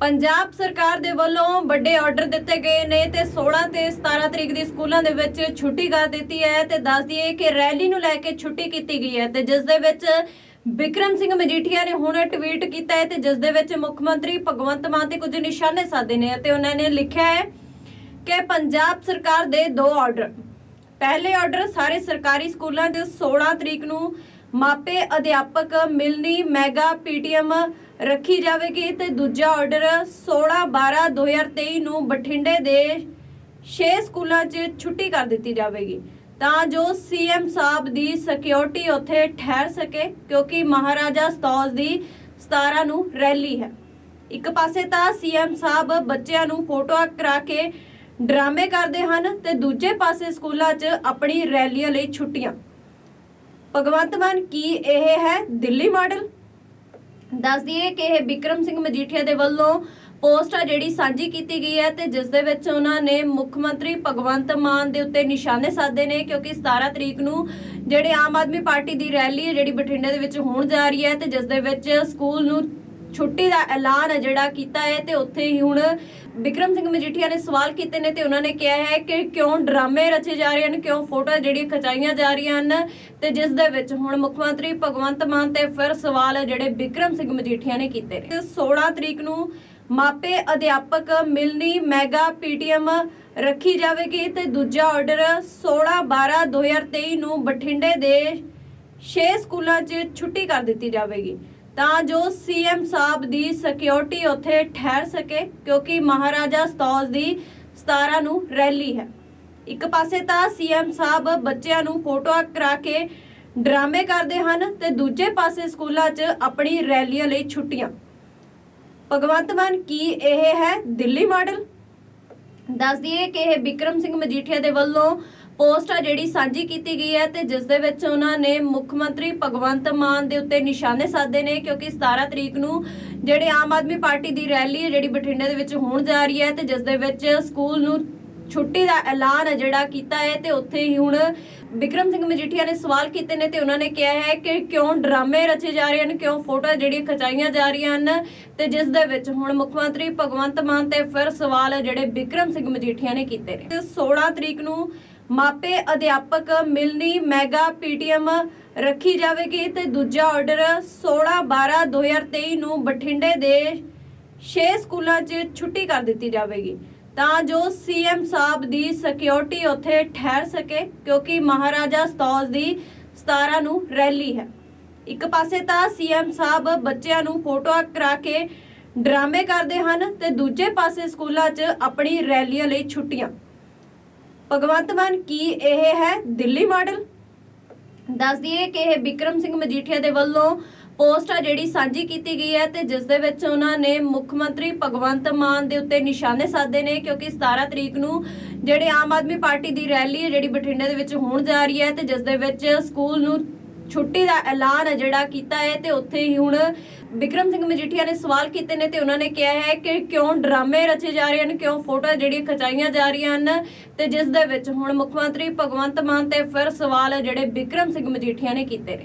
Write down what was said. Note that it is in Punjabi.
ਪੰਜਾਬ ਸਰਕਾਰ ਦੇ ਵੱਲੋਂ ਵੱਡੇ ਆਰਡਰ ਦਿੱਤੇ ਗਏ ਨੇ ਤੇ 16 ਤੇ 17 ਤਰੀਕ ਦੀ ਸਕੂਲਾਂ ਦੇ ਵਿੱਚ ਛੁੱਟੀ ਕਰ ਦਿੱਤੀ ਹੈ ਤੇ ਦੱਸ ਦਈਏ ਕਿ ਰੈਲੀ ਨੂੰ ਲੈ ਕੇ ਛੁੱਟੀ ਕੀਤੀ ਗਈ ਹੈ ਤੇ ਜਿਸ ਦੇ ਵਿੱਚ ਵਿਕਰਮ ਸਿੰਘ ਮਜੀਠੀਆ ਨੇ ਹੁਣ ਟਵੀਟ ਕੀਤਾ ਹੈ ਤੇ ਜਿਸ ਦੇ ਵਿੱਚ ਮੁੱਖ ਮੰਤਰੀ ਭਗਵੰਤ ਮਾਨ ਤੇ ਕੁਝ ਨਿਸ਼ਾਨੇ ਸਾਧੇ ਨੇ ਤੇ ਉਹਨਾਂ ਨੇ ਲਿਖਿਆ ਹੈ ਕਿ ਪੰਜਾਬ ਸਰਕਾਰ ਦੇ ਦੋ ਆਰਡਰ। ਪਹਿਲੇ ਆਰਡਰ ਸਾਰੇ ਸਰਕਾਰੀ ਸਕੂਲਾਂ ਦੇ 16 ਤਰੀਕ ਨੂੰ ਮਾਪੇ ਅਧਿਆਪਕ ਮਿਲਨੀ, ਮੈਗਾ, ਪੀਟੀਐਮ ਰੱਖੀ ਜਾਵੇਗੀ ਤੇ ਦੂਜਾ ਆਰਡਰ 16 12 2023 ਨੂੰ ਬਠਿੰਡੇ ਦੇ 6 ਸਕੂਲਾਂ 'ਚ ਛੁੱਟੀ ਕਰ ਦਿੱਤੀ ਜਾਵੇਗੀ। ਤਾਂ ਜੋ ਸੀਐਮ ਸਾਹਿਬ ਦੀ ਸਿਕਿਉਰਿਟੀ ਉੱਥੇ ਠਹਿਰ ਸਕੇ, ਕਿਉਂਕਿ ਮਹਾਰਾਜਾ ਸਤੌਜ ਦੀ 17 ਨੂੰ ਰੈਲੀ ਹੈ। ਇੱਕ ਪਾਸੇ ਤਾਂ ਸੀਐਮ ਸਾਹਿਬ ਬੱਚਿਆਂ ਨੂੰ ਫੋਟੋਆਂ ਕਰਾ ਕੇ ਡਰਾਮੇ ਕਰਦੇ ਹਨ ਤੇ ਦੂਜੇ ਪਾਸੇ ਸਕੂਲਾਂ 'ਚ ਆਪਣੀ ਰੈਲੀਆਂ ਲਈ ਛੁੱਟੀਆਂ। ਭਗਵੰਤ ਮਾਨ, ਕੀ ਇਹ ਹੈ ਦਿੱਲੀ ਮਾਡਲ? ਦੱਸ ਦਈਏ ਕਿ ਇਹ ਵਿਕਰਮ ਸਿੰਘ ਮਜੀਠੀਆ ਦੇ ਵੱਲੋਂ ਪੋਸਟ ਆ ਜਿਹੜੀ ਸਾਂਝੀ ਕੀਤੀ ਗਈ ਹੈ ਤੇ ਜਿਸ ਦੇ ਵਿੱਚ ਉਹਨਾਂ ਨੇ ਮੁੱਖ ਮੰਤਰੀ ਭਗਵੰਤ ਮਾਨ ਦੇ ਉੱਤੇ ਨਿਸ਼ਾਨੇ ਸਾਧੇ ਨੇ, ਕਿਉਂਕਿ 17 ਤਰੀਕ ਨੂੰ ਜਿਹੜੇ ਆਮ ਆਦਮੀ ਪਾਰਟੀ ਦੀ ਰੈਲੀ ਹੈ ਜਿਹੜੀ ਬਠਿੰਡੇ ਦੇ ਵਿੱਚ ਹੋਣ ਜਾ ਰਹੀ ਹੈ ਤੇ ਜਿਸ ਦੇ ਵਿੱਚ ਸਕੂਲ ਨੂੰ ਛੁੱਟੀ ਦਾ ਐਲਾਨ ਹੈ ਜਿਹੜਾ ਕੀਤਾ ਹੈ ਤੇ ਉੱਥੇ ਹੀ ਹੁਣ ਵਿਕਰਮ ਸਿੰਘ ਮਜੀਠੀਆ ਨੇ ਸਵਾਲ ਕੀਤੇ ਨੇ ਤੇ ਉਹਨਾਂ ਨੇ ਕਿਹਾ ਹੈ ਕਿ ਕਿਉਂ ਡਰਾਮੇ ਰਚੇ ਜਾ ਰਹੇ ਹਨ, ਕਿਉਂ ਫੋਟੋ ਜਿਹੜੀਆਂ ਖਚਾਈਆਂ ਜਾ ਰਹੀਆਂ ਹਨ ਤੇ ਜਿਸ ਦੇ ਵਿੱਚ ਹੁਣ ਮੁੱਖ ਮੰਤਰੀ ਭਗਵੰਤ ਮਾਨ ਤੇ ਫਿਰ ਸਵਾਲ ਜਿਹੜੇ ਵਿਕਰਮ ਸਿੰਘ ਮਜੀਠੀਆ ਨੇ ਕੀਤੇ ਨੇ। 16 ਤਰੀਕ ਨੂੰ ਮਾਪੇ ਅਧਿਆਪਕ ਮਿਲਣੀ ਮੈਗਾ ਪੀਟੀਐਮ ਰੱਖੀ ਜਾਵੇਗੀ ਤੇ ਦੂਜਾ ਆਰਡਰ 16 12 2023 ਨੂੰ ਬਠਿੰਡੇ ਦੇ 6 ਸਕੂਲਾਂ 'ਚ ਛੁੱਟੀ ਕਰ ਦਿੱਤੀ ਜਾਵੇਗੀ। ਤਾਂ ਜੋ ਸੀਐਮ ਸਾਹਿਬ ਦੀ ਸਿਕਿਉਰਿਟੀ ਉੱਥੇ ਠਹਿਰ ਸਕੇ, ਕਿਉਂਕਿ ਮਹਾਰਾਜਾ ਸਤੌਜ ਦੀ 17 ਨੂੰ ਰੈਲੀ ਹੈ। ਇੱਕ ਪਾਸੇ ਤਾਂ ਸੀਐਮ ਸਾਹਿਬ ਬੱਚਿਆਂ ਨੂੰ ਫੋਟੋਆਂ ਕਰਾ ਕੇ ਡਰਾਮੇ ਕਰਦੇ ਹਨ ਤੇ ਦੂਜੇ ਪਾਸੇ ਸਕੂਲਾਂ 'ਚ ਆਪਣੀ ਰੈਲੀਆਂ ਲਈ ਛੁੱਟੀਆਂ। ਭਗਵੰਤ ਮਾਨ, ਕੀ ਇਹ ਹੈ ਦਿੱਲੀ ਮਾਡਲ? ਦੱਸ ਦਈਏ ਕਿ ਇਹ ਵਿਕਰਮ ਸਿੰਘ ਮਜੀਠੀਆ ਦੇ ਵੱਲੋਂ ਪੋਸਟ ਆ ਜਿਹੜੀ ਸਾਂਝੀ ਕੀਤੀ ਗਈ ਹੈ ਤੇ ਜਿਸ ਦੇ ਵਿੱਚ ਉਹਨਾਂ ਨੇ ਮੁੱਖ ਮੰਤਰੀ ਭਗਵੰਤ ਮਾਨ ਦੇ ਉੱਤੇ ਨਿਸ਼ਾਨੇ ਸਾਧੇ ਨੇ, ਕਿਉਂਕਿ 17 ਤਰੀਕ ਨੂੰ ਜਿਹੜੇ ਆਮ ਆਦਮੀ ਪਾਰਟੀ ਦੀ ਰੈਲੀ ਹੈ, ਜਿਹੜੀ ਬਠਿੰਡੇ ਦੇ ਵਿੱਚ ਹੋਣ ਜਾ ਰਹੀ ਹੈ ਤੇ ਜਿਸ ਦੇ ਵਿੱਚ ਸਕੂਲ ਨੂੰ ਛੁੱਟੀ ਦਾ ਐਲਾਨ ਜਿਹੜਾ ਕੀਤਾ ਹੈ ਤੇ ਉੱਥੇ ਹੀ ਹੁਣ ਵਿਕਰਮ ਸਿੰਘ ਮਜੀਠੀਆ ਨੇ ਸਵਾਲ ਕੀਤੇ ਨੇ ਤੇ ਉਹਨਾਂ ਨੇ ਕਿਹਾ ਹੈ ਕਿ ਕਿਉਂ ਡਰਾਮੇ ਰਚੇ ਜਾ ਰਹੇ ਹਨ, ਕਿਉਂ ਫੋਟੋ ਜਿਹੜੀਆਂ ਖਚਾਈਆਂ ਜਾ ਰਹੀਆਂ ਹਨ ਤੇ ਜਿਸ ਦੇ ਵਿੱਚ ਹੁਣ ਮੁੱਖ ਮੰਤਰੀ ਭਗਵੰਤ ਮਾਨ ਤੇ ਫਿਰ ਸਵਾਲ ਜਿਹੜੇ ਵਿਕਰਮ ਸਿੰਘ ਮਜੀਠੀਆ ਨੇ ਕੀਤੇ ਨੇ। ਤੇ 16 ਤਰੀਕ ਨੂੰ ਮਾਪੇ ਅਧਿਆਪਕ ਮਿਲਣੀ ਮੈਗਾ ਪੀਟੀਐਮ ਰੱਖੀ ਜਾਵੇਗੀ ਤੇ ਦੂਜਾ ਆਰਡਰ 16 12 2023 ਨੂੰ ਬਠਿੰਡੇ ਦੇ 6 ਸਕੂਲਾਂ 'ਚ ਛੁੱਟੀ ਕਰ ਦਿੱਤੀ ਜਾਵੇਗੀ। ਤਾਂ ਜੋ ਸੀਐਮ ਸਾਹਿਬ ਦੀ ਸਿਕਿਉਰਿਟੀ ਉੱਥੇ ਠਹਿਰ ਸਕੇ, ਕਿਉਂਕਿ ਮਹਾਰਾਜਾ ਸਤੌਜ ਦੀ 17 ਨੂੰ ਰੈਲੀ ਹੈ। ਇੱਕ ਪਾਸੇ ਤਾਂ ਸੀਐਮ ਸਾਹਿਬ ਬੱਚਿਆਂ ਨੂੰ ਫੋਟੋਆਂ ਕਰਾ ਕੇ ਡਰਾਮੇ ਕਰਦੇ ਹਨ ਤੇ ਦੂਜੇ ਪਾਸੇ ਸਕੂਲਾਂ 'ਚ ਆਪਣੀ ਰੈਲੀਆਂ ਲਈ ਛੁੱਟੀਆਂ। ਭਗਵੰਤ ਮਾਨ ਕੀ ਇਹ ਹੈ ਦਿੱਲੀ ਮਾਡਲ? ਦੱਸ ਦਈਏ ਕਿ ਇਹ ਵਿਕਰਮ ਸਿੰਘ ਮਜੀਠੀਆ ਦੇ ਵੱਲੋਂ ਪੋਸਟ ਆ ਜਿਹੜੀ ਸਾਂਝੀ ਕੀਤੀ ਗਈ ਹੈ ਤੇ ਜਿਸ ਦੇ ਵਿੱਚ ਉਹਨਾਂ ਨੇ ਮੁੱਖ ਮੰਤਰੀ ਭਗਵੰਤ ਮਾਨ ਦੇ ਉੱਤੇ ਨਿਸ਼ਾਨੇ ਸਾਧੇ ਨੇ ਕਿਉਂਕਿ 17 ਤਰੀਕ ਨੂੰ ਜਿਹੜੇ ਆਮ ਆਦਮੀ ਪਾਰਟੀ ਦੀ ਰੈਲੀ ਹੈ, ਜਿਹੜੀ ਬਠਿੰਡੇ ਦੇ ਵਿੱਚ ਹੋਣ ਜਾ ਰਹੀ ਹੈ ਤੇ ਜਿਸ ਦੇ ਵਿੱਚ ਸਕੂਲ ਨੂੰ ਛੁੱਟੀ ਦਾ ਐਲਾਨ ਹੈ ਜਿਹੜਾ ਕੀਤਾ ਹੈ ਤੇ ਉੱਥੇ ਹੀ ਹੁਣ ਵਿਕਰਮ ਸਿੰਘ ਮਜੀਠੀਆ ਨੇ ਸਵਾਲ ਕੀਤੇ ਨੇ ਤੇ ਉਹਨਾਂ ਨੇ ਕਿਹਾ ਹੈ ਕਿ ਕਿਉਂ ਡਰਾਮੇ ਰਚੇ ਜਾ ਰਹੇ ਹਨ, ਕਿਉਂ ਫੋਟੋ ਜਿਹੜੀਆਂ ਖਚਾਈਆਂ ਜਾ ਰਹੀਆਂ ਹਨ ਤੇ ਜਿਸ ਦੇ ਵਿੱਚ ਹੁਣ ਮੁੱਖ ਮੰਤਰੀ ਭਗਵੰਤ ਮਾਨ ਤੇ ਫਿਰ ਸਵਾਲ ਜਿਹੜੇ ਵਿਕਰਮ ਸਿੰਘ ਮਜੀਠੀਆ ਨੇ ਕੀਤੇ ਨੇ।